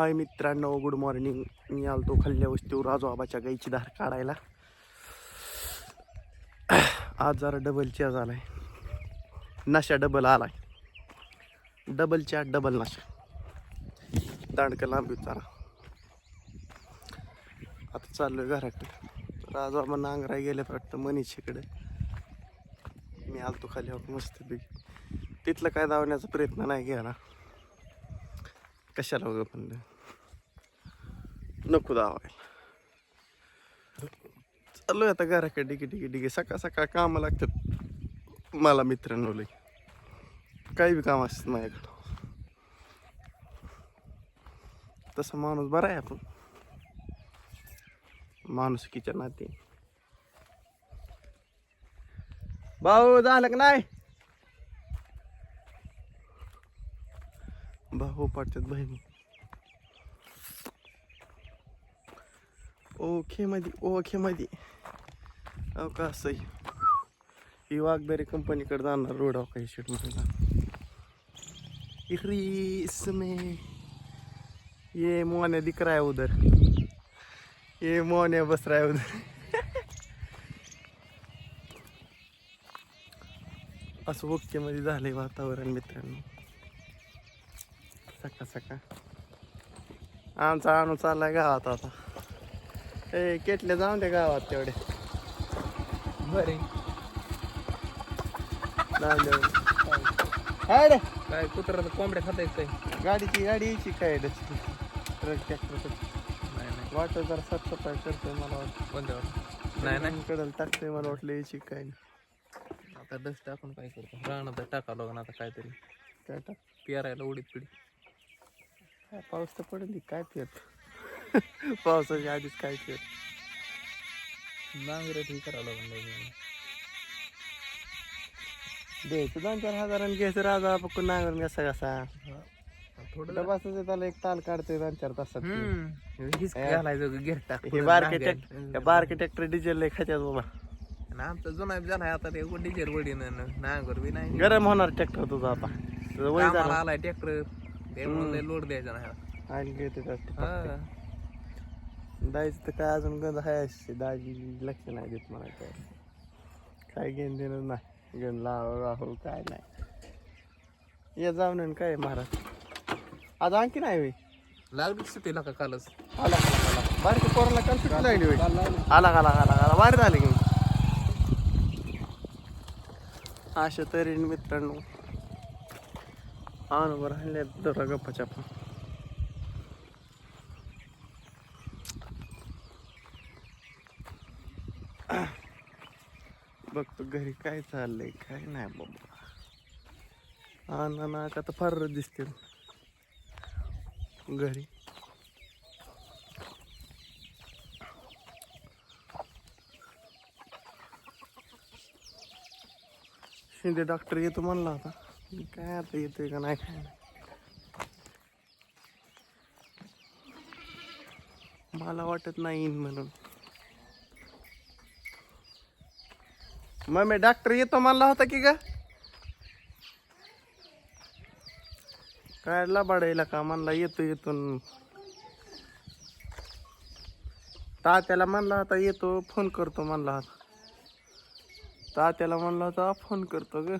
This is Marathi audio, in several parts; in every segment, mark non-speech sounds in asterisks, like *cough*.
हाय मित्रांनो गुड मॉर्निंग मी आलतो खाल्ल्या वस्तीवर आजोबाच्या गाईची धार काढायला. आज जरा डबल चहा झालाय. नशा डबल आलाय. डबल चहा डबल नशा. दांडकं लांबी चारा आता चाललोय घराकडे तर आजोबा नांगराय गेले वाटतं मनीषीकडे. मी आलतो खाली मस्त तिथलं काय धावण्याचा प्रयत्न नाही केला. कशाला वगैरे पण नको दावायला. चालू आता घराकडे डिगे डिगे डिगे. सकाळ सकाळ कामं लागतात मला मित्रांनो लई. काही बी काम असतात माझ्याकडं. तसा माणूस बरा आहे आपण. माणुसकीच्या नाते. भाऊ झालं का नाही? भाऊ पडतात बहिणी. ओके मध्ये ओके मध्ये अहो का असं? ही वाघबेरी कंपनीकडे जाणार रोड अहो काही शेटमध्ये इकडे इसमें ये मोने दिख रहा है उधर. ये मोने बस रहा उधर. असं ओके मध्ये झालंय वातावरण मित्रांनो. सकाळ सकाळ आमचा आणू चाललाय गावात आता. ए केटले जाऊन दे गावात तेवढे. बरे. जाऊन दे. काय? रे. काय कुत्रा कोंबड्या खाता येत काय? गाडीची गाडी यायची काय ट्रक ट्रॅक्टर नाही नाही. वाटत जरा साफसफाई करतोय मला वाटतं. कोणत्या वाटत? नाही नाही. कडल टाकतोय मला वाटलं यायची काय नाही. आता डस्ट आपण काय करतो? राहणार टाका लागून आता काहीतरी. काय टाक? पेरायला उडीत पिढी. पाऊस तर पडेल काय पेत *laughs* पावसाच्या आधीच काय पेत नांगरे ठीक करावं लागून द्यायचं दोन चार हजारांनी घ्यायचं. राजा पकडून नांगरून कसा? कसा थोडं त्याला एक ताल काढतोय दोन चार तासात. हे बारके ट्रॅक्टर बारके ट्रॅक्टर डिझेल लय खात्यात बाबा. आणि आमचा जुना बी झालाय आता ते डिझेल वडी नांगर बी नाही. गरम होणार ट्रॅक्टर तुझा आता. तुझं वय झालं. आलाय ट्रॅक्टर. लोड द्यायचा नाही. आणि घेते हा. दाईचं तर काय अजून गंध आहे अशी. दाजी लक्ष नाही देत मला काय. काय घेणं देणं नाही. घेऊन लाव राहू काय नाही. ये जाऊन काय महाराज? आज आणखी नाही होय? लागली सुट्टीला का कालच. आला आला. आला बारकी पोराला काल सुट्टी लागली होय? आला आला आला आला. बाहेर झाले की अशा तऱ्हेने मित्रांनो आणवर हल्ल्या दोरा गप्पाच्या पण. बघतो घरी काय चाललंय काय नाही बाबा. ना ना का तर फार दिसते घरी. शिंदे डॉक्टर येतो म्हणला होता. काय आता येतोय का नाही काय नाही. मला वाटत नाही म्हणून. मग मी डॉक्टर येतो म्हणला होता की का काय लबाडायला का म्हणला येतो येतो. तात्याला म्हणला होता येतो फोन करतो म्हणला होता. तात्याला म्हणला होता फोन करतो ग.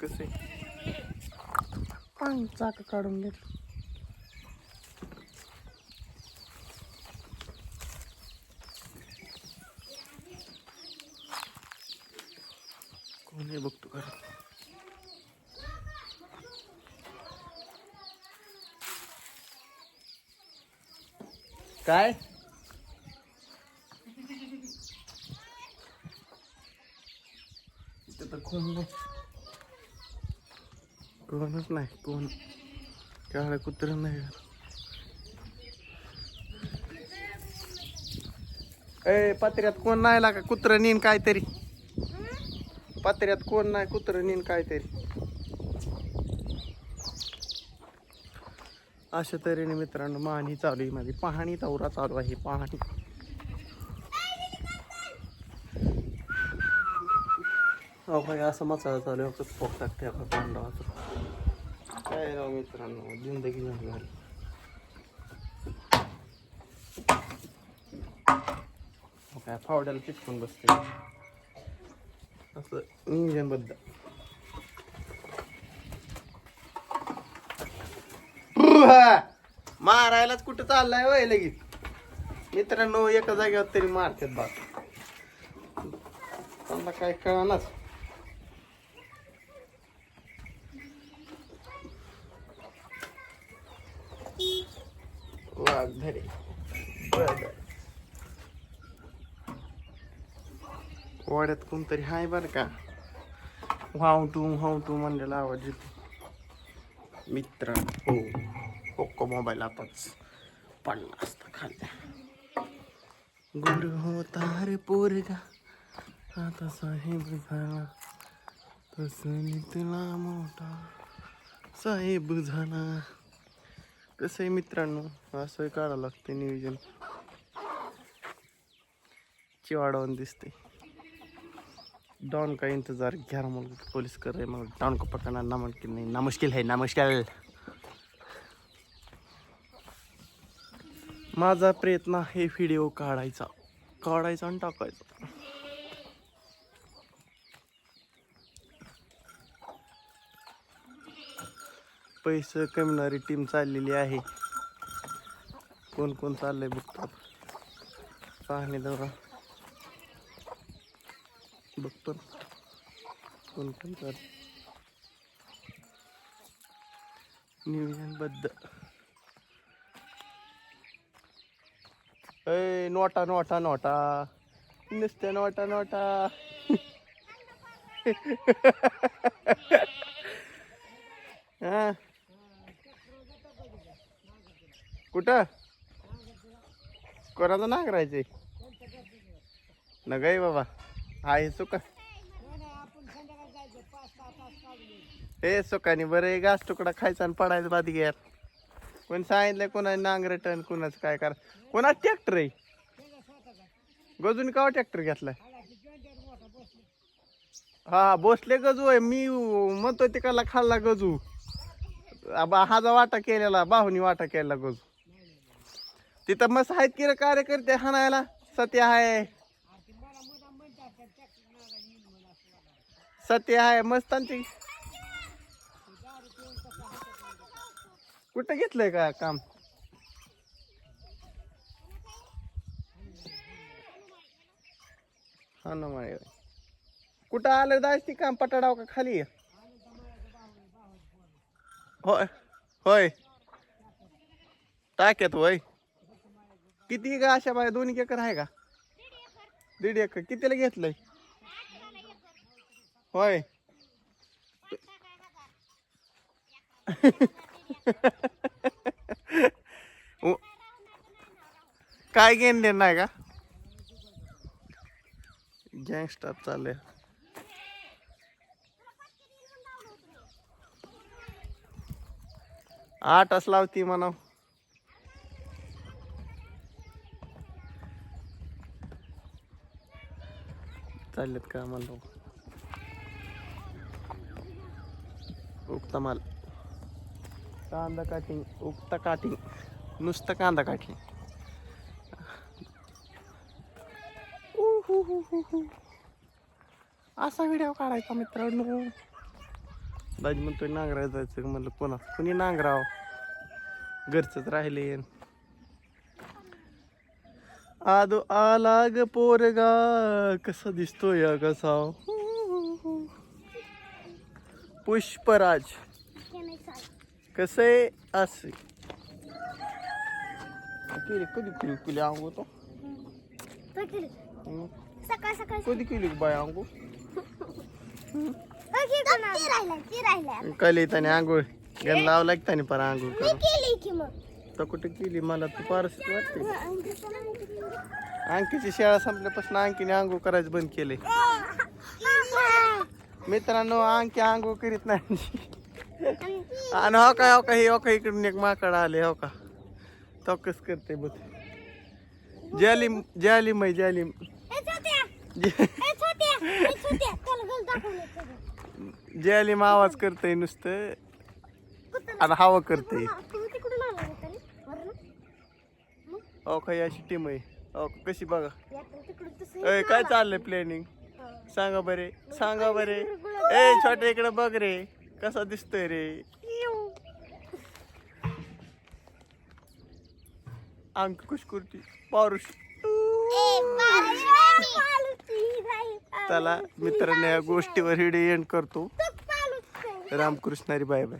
कसे पाणी चाक काढून घेतलं कोण आहे बघतो घरात काय? तर कोण नाही कोणच नाही कोण? काळ कुत्र नाही ए पत्र्यात कोण नाही लागा? कुत्र नेन काहीतरी. पत्र्यात कोण नाही कुत्र नेन काहीतरी. अशा तऱ्हेने मित्रांनो माहणी चालू आहे माझी. पाहणी तवरा चालू आहे पाहणी. अहो भाई असं मसाला चालू आहे फोक टाकते आपण पांडवाचं काय राव मित्रांनो जिंदगी झाली. झाली काय फावड्याला चिटकून बसते. असं इंजनबद्दल मारायलाच कुठं चाललाय वय लगेच. मित्रांनो एका जागेवर तरी मारतात बा. त्यांना काय कळणार वाघ धरे. बर वाड्यात कोणतरी हाय बर का? हाव टू हाव टू म्हणलेला आवाज येतो. मित्र. हो. ओक्को मोबाईल आताच पडला असता खाल्ल्या गुरु होता रे पोरगा. आता साहेब झाला. तसं तुला मोठा. साहेब झाला. कसं आहे मित्रांनो असं काढावं लागतं नियोजन. चिवाडावून दिसते डॉन का इंतजार घ्या मग पोलीस कर रहे मग डॉन को पकड़ना नामुमकिन नहीं नामुश्किल है नामुश्किल माझा प्रयत्न आहे व्हिडिओ काढायचा. काढायचा आणि टाकायचा. पैसे कमणारी टीम चाललेली आहे. कोण कोण चाललंय बघतो पाहणे दौरा बघतो. कोण कोण कोण चाल नियोजनबद्ध ए नोटा नोटा नोटा. नुसत्या नोटा नोटा. *laughs* हा. कुठं? कोणाचं नाक राहायचंय? न गाय बाबा आहे सुका. हे सुकानी बरं घास तुकडा खायचा आणि पडायचं बाद घ्यार कोण सांगितलं कोणा नांगर टन कोणाच काय कर कोणा ट्रॅक्टर आहे? गजून का ट्रॅक्टर घेतलाय? हा बसले गजू आहे. मी म्हणतो तिकडला खाल्ला गजू. आबा हाजा वाटा केलेला बाहुनी वाटा केलेला गजू. तिथं मस्त आहेत की कार्यकर्ते हाणायला? सत्य आहे. सत्य आहे मस्त आणि कुठं घेतलंय का काम? हा ना माय कुठं आलं जायच ती काम पटाडाव का खाली? होय होय. टाक्यात होय. किती का अशा बाय दोन एकर आहे का? दीड एकर. कितीला घेतलंय? होय. *laughs* काय घेण देण नाही का? गँगस्टर चालले आठच लावती म्हणाव चाललेत का मला उगता माल. कांदा काटिंग उगता काटिंग नुसतं कांदा काटिंग असा व्हिडिओ काढायचा मित्रांनो. दाजी म्हणतोय नांगराय जायचं म्हणलं कोणा कुणी नांगराव? घरचंच राहिले. आदो आला ग पोरगा कसा दिसतोय या कसा? पुष्पराज. कसे असे? केली कधी केली केली अंगो तो? सकाळ सकाळ. कधी केली बाय अंगो? कली त्याने आंघोळ. गण लावला की त्याने पर आंघोळ करून. तर कुठे केली मला तू पारस वाटते. अंकीची शाळा संपल्यापासून अंकीने आंघोळ करायचं बंद केले मित्रांनो अंकी आंघोळ करीत नाही. आणि हो का हो का हे हो का इकडून एक माकड आले हो का. तो कस करते बघ. जालिम जालिम आहे जालिम. जे- जालिम आवाज करतय नुसतं. आणि हवा करतय. अहो काही अशी टीम आहे. अहो कशी बघा. ए काय चाललंय प्लॅनिंग सांगा बरे सांगा बरे. ए छोटे इकडे बघ रे कसा दिसतोय रे. अंक कुशकुरती पारुष. चला मित्रांनो या गोष्टीवर व्हिडिओ एंड करतो. रामकृष्णारी बाय बाय